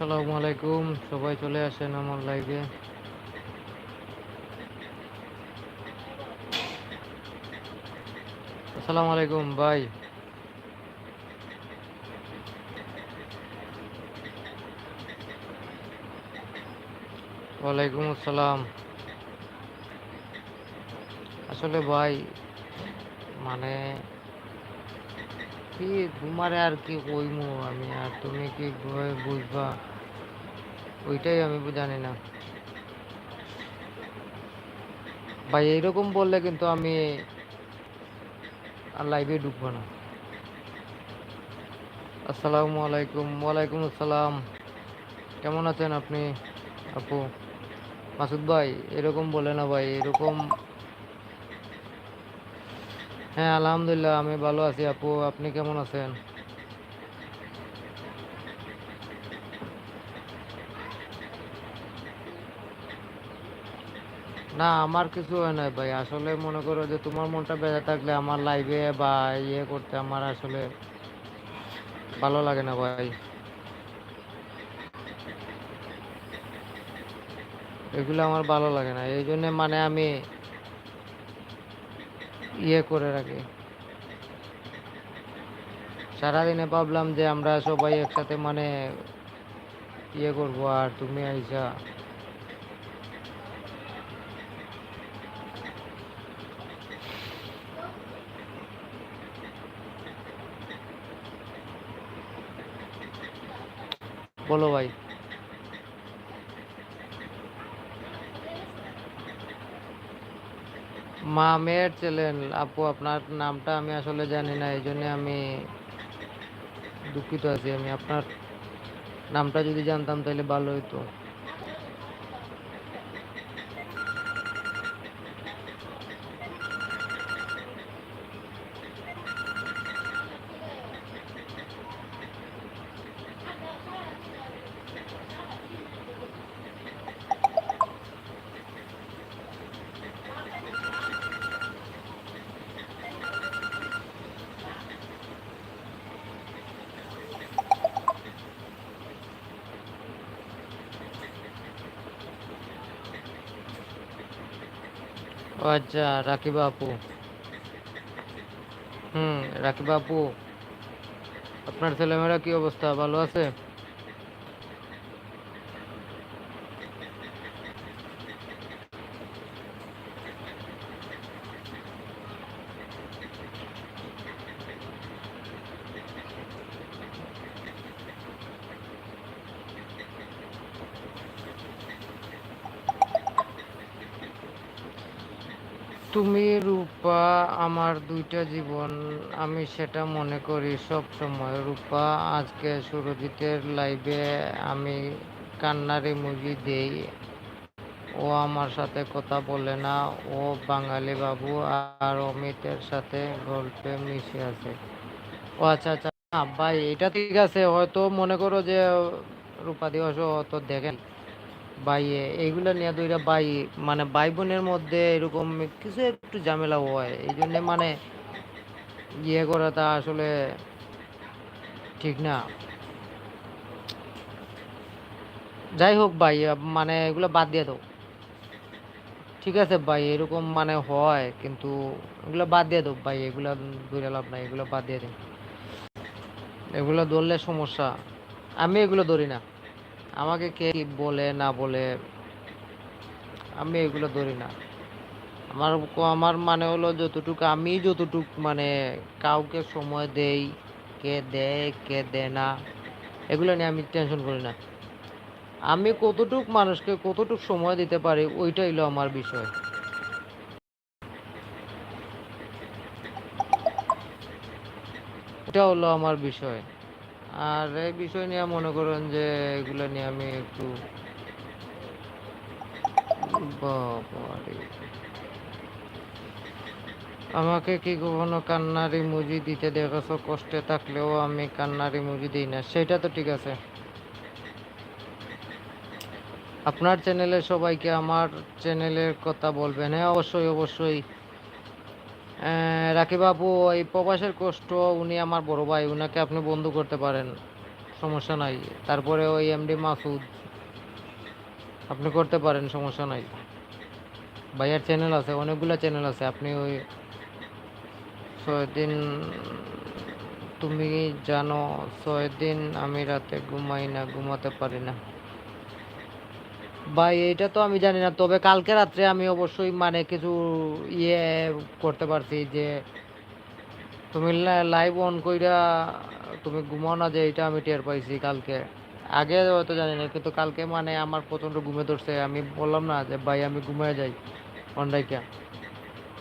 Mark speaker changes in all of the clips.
Speaker 1: আসসালামু আলাইকুম। সবাই চলে আসেন আমার লাইভে আসসালামু আলাইকুম, ভাই। ওয়ালাইকুম আসসালাম। আসলে ভাই মানে কি তোমারে আর কি কইমু আমি? আর তুমি কি বুঝবা? ওইটাই আমি জানি না। ভাই, এইরকম বললে কিন্তু আমি আর লাইভে ঢুকবো না। আসসালামু আলাইকুম। ওয়ালাইকুম আসসালাম। কেমন আছেন আপনি? আপু? মাসুদ ভাই, এরকম বলে না ভাই, এরকম হ্যাঁ আলহামদুলিল্লাহ, আমি ভালো আছি আপু। আপনি কেমন আছেন? না, আমার কিছু হয় নাই ভাই। আসলে মনে করো যে তোমার মনটা বেজা থাকলে আমার লাইভে বা ইয়ে করতে আমার আসলে ভালো লাগে না ভাই। এগুলো আমার ভালো লাগে না। এই জন্য মানে আমি ইয়ে করে রাখি। সারাদিনে ভাবলাম যে আমরা সবাই একসাথে মানে ইয়ে করব, আর তুমি আইসা। বলো ভাই। মা মেয়ের চ্যানেল আপু, আপনার নামটা আমি আসলে জানি না, এই জন্য আমি দুঃখিত আছি। আমি আপনার নামটা যদি জানতাম তাহলে ভালো হতো আচ্ছা রাকিব আপু। হুম রাকিব আপু। আপনার ছেলেমেয়েরা কি অবস্থা? ভালো আছে? তুমি রূপা, আমার দুইটা জীবন, আমি সেটা মনে করি সব সময়। রূপা, আজকে সুরজিতের লাইভে আমি কান্নার ইমোজি দেই। ও আমার সাথে কথা বলে না। ও বাঙালি বাবু আর অমিতের সাথে গল্পে মিশে আছে। ও আচ্ছা আচ্ছা। ভাই এটা ঠিক আছে। হয়তো মনে করো যে রূপা দিবস হয়তো দেখেন। ভাই এইগুলা নিয়ে দুইটা ভাই মানে ভাই বোনের মধ্যে এরকম কিছু একটু ঝামেলা হয়। এই জন্য মানে ইয়ে করাটা আসলে ঠিক না। যাই হোক ভাই মানে এগুলো বাদ দিয়ে দাও। ঠিক আছে ভাই, এরকম মানে হয়, কিন্তু এগুলো বাদ দিয়ে দাও ভাই, এগুলো ধরে লাভ নাই, এগুলো বাদ দিয়ে দিন। এগুলো ধরলে সমস্যা। আমি এগুলো ধরি না। আমাকে কে কি বলে, না বলে, আমি এগুলো ধরি না। আমার আমার মানে হলো যতটুকু, আমি যতটুকু মানে কাউকে সময় দেই, কে দেয় কে দেয় না, এগুলো নিয়ে আমি টেনশন করি না। আমি কতটুক মানুষকে কতটুক সময় দিতে পারি, ওইটাই হলো আমার বিষয়। এটা হলো আমার বিষয়। আর এই বিষয় নিয়ে মনে করেন যে এগুলো নিয়ে আমি একটু। আমাকে কি কখনো কান্নার ইমোজি দিতে দেখেছ? কষ্টে থাকলেও আমি কান্নার ইমোজি দিই না। সেটা তো ঠিক আছে। আপনার চ্যানেলে সবাইকে আমার চ্যানেলের কথা বলবেন। হ্যাঁ অবশ্যই অবশ্যই। রাকিব বাবু এই প্রবাসের কষ্ট, উনি আমার বড় ভাই, উনাকে আপনি বন্ধু করতে পারেন, সমস্যা নাই। তারপরে ওই এমডি মাসুদ, আপনি করতে পারেন, সমস্যা নাই। ভাইয়ার চ্যানেল আছে, অনেকগুলো চ্যানেল আছে, আপনি ওই ছয় দিন, তুমি জানো, ছয় দিন আমি রাতে ঘুমাই না, ঘুমাতে পারি না। ভাই, এটা তো আমি জানি না, তবে কালকে রাত্রে আমি অবশ্যই মানে কিছু ইয়ে করতে পারছি যে তুমি লাইভ অন কইরা তুমি ঘুমাও না যে এটা আমি টের পাইছি কালকে। আগে হয়তো জানি না, কিন্তু কালকে মানে আমার প্রচণ্ড ঘুমে ধরছে। আমি বললাম না যে, ভাই, আমি ঘুমায় যাই অনলাইকা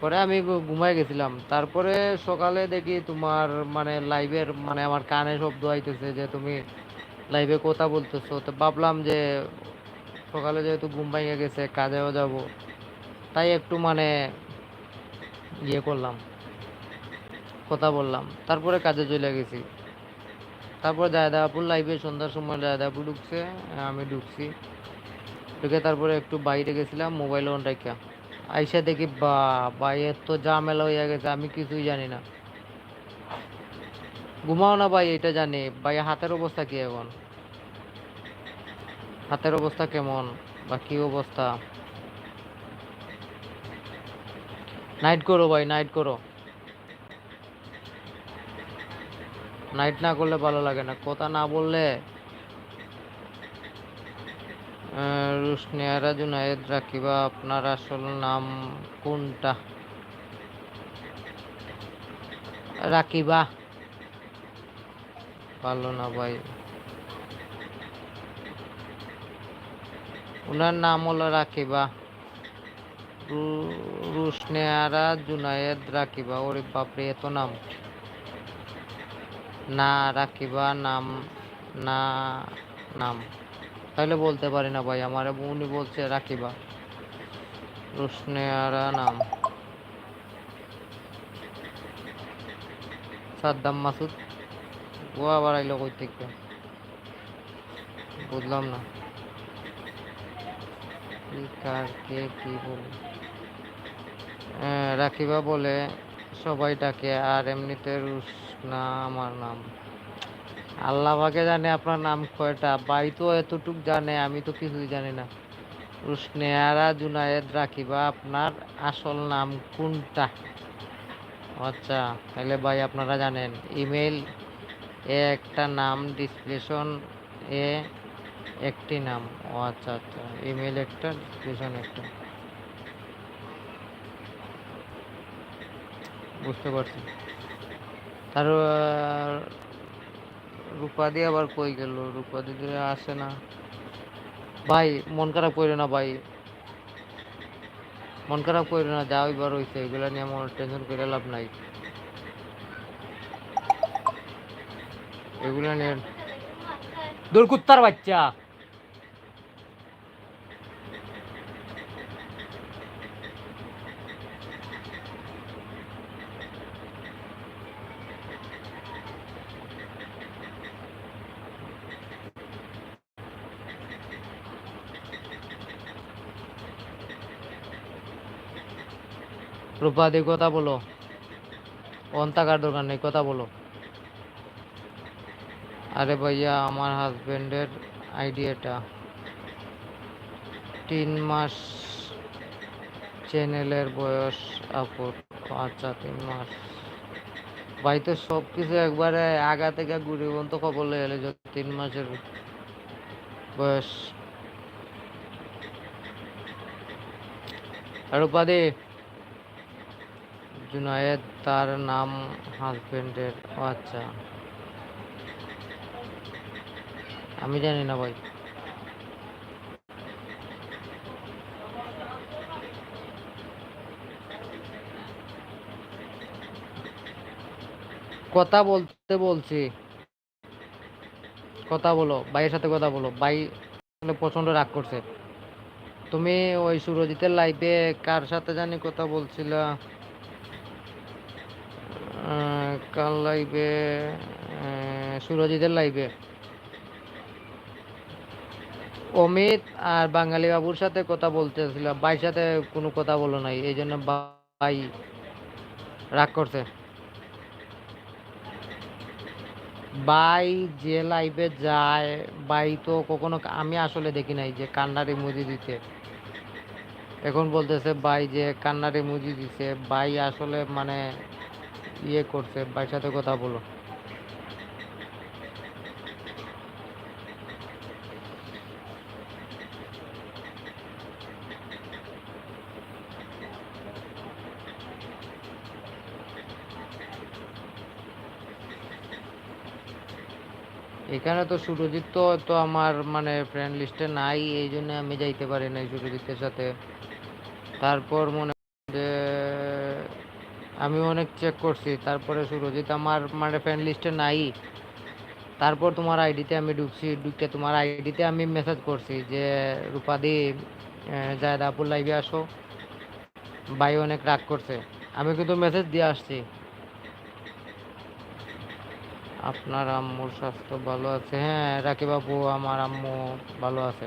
Speaker 1: পরে আমি ঘুমায় গেছিলাম। তারপরে সকালে দেখি তোমার মানে লাইভের মানে আমার কানে শব্দ আইতেছে যে, তুমি লাইভে কথা বলতেছো। তো ভাবলাম যে সকালে যেহেতু ঘুম ভেঙে গেছে, কাজেও যাব। তাই একটু মানে ইয়ে করলাম, কথা বললাম। তারপরে কাজে চলে গেছি। তারপর জায়দাপুর লাইভে সন্ধ্যার সময় জায়দাপুর ঢুকছে, আমি ঢুকছি। ঢুকে তারপরে একটু বাইরে গেছিলাম মোবাইল অন রাখা। আইসা দেখি বা ভাই এত ঝামেলা হয়ে গেছে, আমি কিছুই জানি না। ঘুমাও না ভাই, এটা জানি। ভাই, হাতের অবস্থা কি এখন? হাতের অবস্থা কেমন বা কি অবস্থা? নাইট করো ভাই নাইট করো। নাইট না করলে ভালো লাগে না। কথা না বললে রুশনিয়ারা জুনায়েদ রাকিবা, আপনার আসল নাম কোনটা? রাকিবা। ভালো না ভাই। ওনার নাম হলো রাকিবা। রুশনিয়ারা জুনায়েদ রাকিবা। ওরে বাপরে, এত নাম। না, রাকিবা নাম, না, নাম। তাহলে বলতে পারি না ভাই, আমার উনি বলছে রাকিবা। রুশনেয়ারা নাম। সাদ্দাম মাসুদ। ও আবার আইলো কই থেকে বুঝলাম না। কি কার কে বলে? রাকিবা বলে সবাই ডাকে, আর এমনিতে রুশ না আমার নাম। আল্লাহ পাকে জানে আপনার নাম কয়টা, ভাই তো এতটুক জানে, আমি তো কিছুই জানি না। রুশনেয়ারা জুনায়েদ রাকিবা আপনার আসল নাম কোনটা? আচ্ছা তাহলে ভাই আপনারা জানেন। ইমেল এ একটা নাম ডিসপ্লেশন এ একটি নাম। ও আচ্ছা আচ্ছা। ইমেল একটা ডিসপ্লেশন একটা। বুঝতে পারছি। রূপা দিয়ে আবার কই গেল? রূপা দিদি আসে না। ভাই, মন খারাপ করে না ভাই। মন খারাপ করে না, যা ওইবার হইছে, এগুলা নিয়ে আমার টেনশন করে লাভ নাই। এগুলা নিয়ে দূর কুত্তার বাচ্চা। রূপা দিয়ে কথা বলো। অন থাকার দরকার নেই কথা বলো। আরে ভাইয়া, আমার হাজবেন্ডের আইডি এটা। তিন মাস চ্যানেলের বয়স আপড আচ্ছা তিন মাস। ভাই তো সব কিছু একবারে আগা থেকে ঘুরে তো খবর লয়ে এলে তিন মাসের বয়স। আর উপাধি? জুনায়েদ, তার নাম হাজবেন্ডের। আচ্ছা। আমি জানি না ভাই। কথা বলতে বলছি। কথা বলো, ভাইয়ের সাথে কথা বলো। ভাই প্রচণ্ড রাগ করছে। তুমি ওই সুরজিতের লাইভে কার সাথে জানি কথা বলছিলা? কার লাইভে সুরজিতের লাইভে অমিত আর বাঙালি বাবুর সাথে কথা বলতেছিল ভাইয়ের সাথে কোনো কথা বলো নাই, এই জন্য ভাই রাগ করছে। ভাই যে লাইভে যায়, ভাই তো কখনো আমি আসলে দেখি নাই যে কান্নার ইমোজি দিতে। এখন বলতেছে, ভাই যে কান্নার ইমোজি দিছে, ভাই আসলে মানে ইয়ে করছে, ভাইয়ের সাথে কথা বলো। এখানে তো সুরজিৎ তো তো আমার মানে ফ্রেন্ড লিস্টে নাই, এই জন্য আমি যাইতে পারি নাই সুরজিতের সাথে। তারপর মনে যে আমি অনেক চেক করছি, তারপরে সুরজিৎ আমার মানে ফ্রেন্ড লিস্টে নাই। তারপর তোমার আইডিতে আমি ঢুকছি, ঢুকে তোমার আইডিতে আমি মেসেজ করছি যে, রূপাদি জায়দ আপুর লাইভে আসো। ভাই অনেক রাগ করছে। আমি কিন্তু মেসেজ দিয়ে আসছি। আপনার আম্মুর স্বাস্থ্য ভালো আছে? হ্যাঁ রাকি বাবু আমার আম্মু ভালো আছে।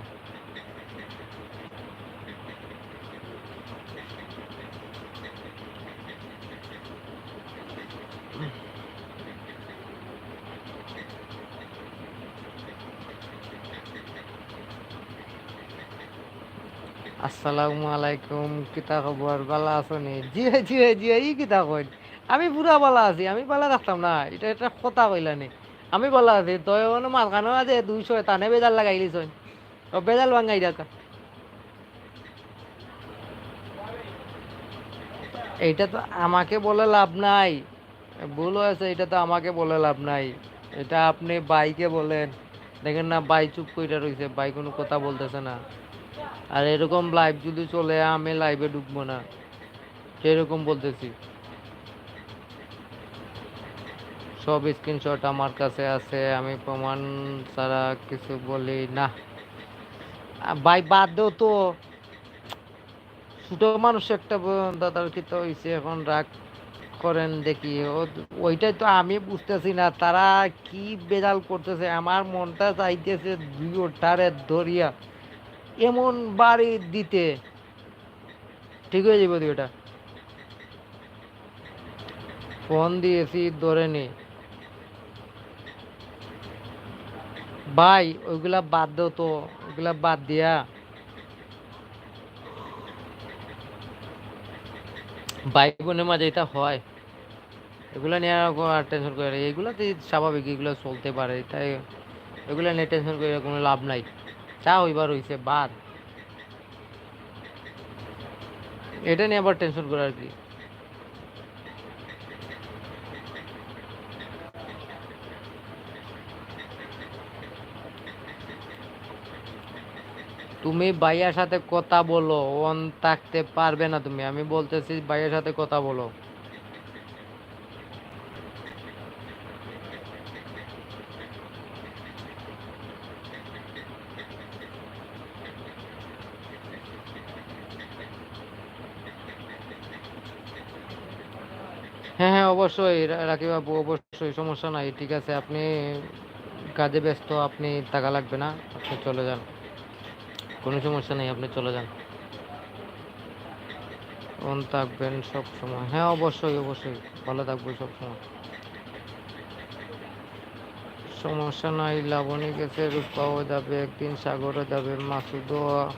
Speaker 1: আসসালামু আলাইকুম, কিতা খবর? বালা আছনি জি জি জি ই কিতা কই আমি বুড়া বালা আছি, আমি বালা রাখতাম না, এটা এটা কথা কইলানি আমি বালা আছি, তই মানে মাঝখানে আছে, দুইশো তানে বেজাল লাগাইলিস ও বেজাল ভাঙাই দেখা এইটা তো আমাকে বলে লাভ নাই। ভুল হয়েছে এটা তো আমাকে বলে লাভ নাই। এটা আপনি বাইকে বলেন। দেখেন না, বাই চুপ কইরা রইছে, বাই কোনো কথা বলতেছে না। আর এরকম লাইভ যদি চলে, আমি লাইভে ঢুকবো না। সেরকম বলতেছি। সব স্ক্রিনশট আমার কাছে আছে, আমি প্রমাণ ছাড়া কিছু বলি না। ভাই, বাদ দেও তো। ছোট মানুষ একটা দাদার কি তো হয়েছে এখন রাগ করেন দেখি। ওইটাই তো আমি বুঝতেছি না, তারা কি বেজাল করতেছে, আমার মনটা চাইতেছে দুই ওটারে ধরিয়া, এমন বাড়ি দিতে। ঠিক হয়ে যাবে ওটা ফোন দিয়েছি, ধরে নি। ভাই, ওইগুলা বাদ দাও তো, ওইগুলা বাদ দিয়া। ভাই বোনের মাঝে এটা হয়। এগুলো নিয়ে টেনশন করে এগুলো স্বাভাবিক, এগুলো চলতে পারে। তাই এগুলো নিয়ে টেনশন করে কোনো লাভ নাই। চা হইবার হইছে, বাদ। এটা নিয়ে আবার টেনশন করে আর কি। তুমি ভাইয়ার সাথে কথা বলো, অন থাকতে পারবে না তুমি। আমি বলতেছি, ভাইয়ার সাথে কথা বলো। হ্যাঁ হ্যাঁ অবশ্যই রাকিব বাবু অবশ্যই, সমস্যা নাই, ঠিক আছে। আপনি কাজে ব্যস্ত, আপনি টাকা লাগবে না, আপনি চলে যান। কোনো সমস্যা নেই, আপনি চলে যান। অন থাকবেন সব সময়। হ্যাঁ অবশ্যই অবশ্যই। ভালো থাকব সব সময়। সমস্যা নাই, লাবণী গেছে রূপাও যাবে, একদিন সাগরও যাবে, মাসুদও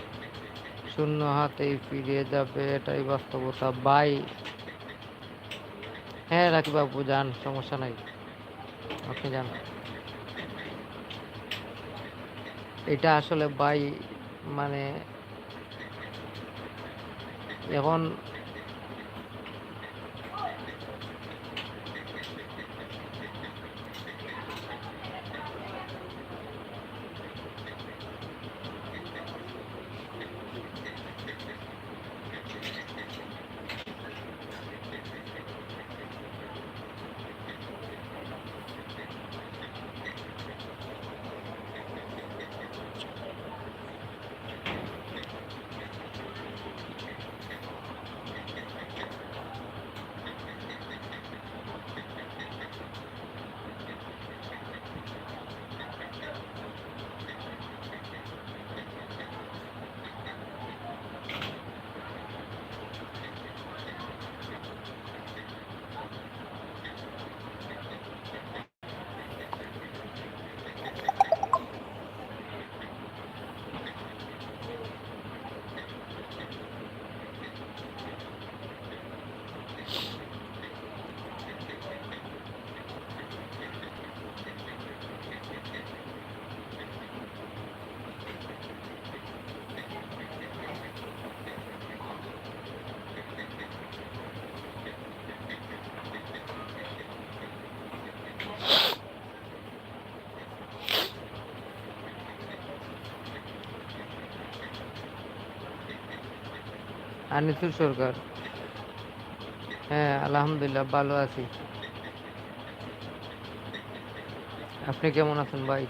Speaker 1: শূন্য হাতেই ফিরে যাবে, এটাই বাস্তবতা। বাই। হ্যাঁ রাখি বাবু যান, সমস্যা নাই। আপনি যান। এটা আসলে ভাই মানে এখন আনিসুর সরকার। হ্যাঁ আলহামদুলিল্লাহ ভালো আছি। আপনি কেমন আছেন ভাই?